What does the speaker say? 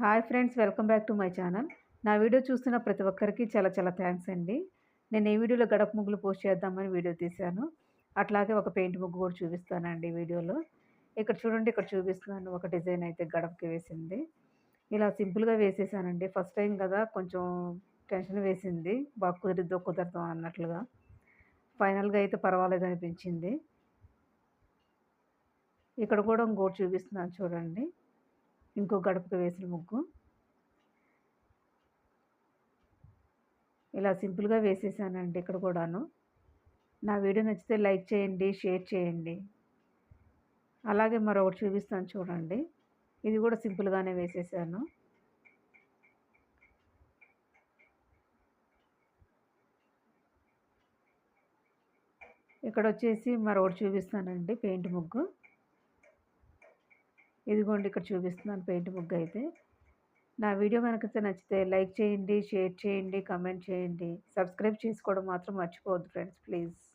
Hi friends welcome back to my channel. నా video చూస్తున్న ప్రతి ఒక్కరికి చాలా చాలా థ్యాంక్స్ అండి. నేను ఈ వీడియోలో గడప ముగ్గులు పోస్ట్ చేద్దామని వీడియో తీశాను. అట్లాగే ఒక పెయింట్ ముగ్గు కూడా చూపిస్తానండి వీడియోలో. ఇక్కడ చూడండి ఇక్కడ చూపిస్తున్నాను. ఒక డిజైన్ అయితే గడపకి వేసింది. ఇలా సింపుల్గా వేసేసానండి. ఫస్ట్ టైం కదా కొంచెం టెన్షన్ వేసింది. బాగా కుదిరిద్దో కుదరదో అన్నట్లుగా. ఫైనల్గా అయితే పర్వాలేదు అనిపించింది. ఇక్కడ కూడా ఇంకోటి చూపిస్తున్నాను చూడండి. ఇంకో గడపకు వేసిన ముగ్గు. ఇలా సింపుల్గా వేసేసానండి ఇక్కడ కూడాను. నా వీడియో నచ్చితే లైక్ చేయండి షేర్ చేయండి. అలాగే మరొకటి చూపిస్తాను చూడండి. ఇది కూడా సింపుల్గానే వేసేసాను. ఇక్కడ వచ్చేసి మరొకటి చూపిస్తానండి పెయింట్ ముగ్గు. ఇదిగోండి ఇక్కడ చూపిస్తున్నాను పెయింట్ ముగ్గు అయితే. నా వీడియో కనుక నచ్చితే లైక్ చేయండి షేర్ చేయండి కమెంట్ చేయండి. సబ్స్క్రైబ్ చేసుకోవడం మాత్రం మర్చిపోవద్దు ఫ్రెండ్స్ ప్లీజ్.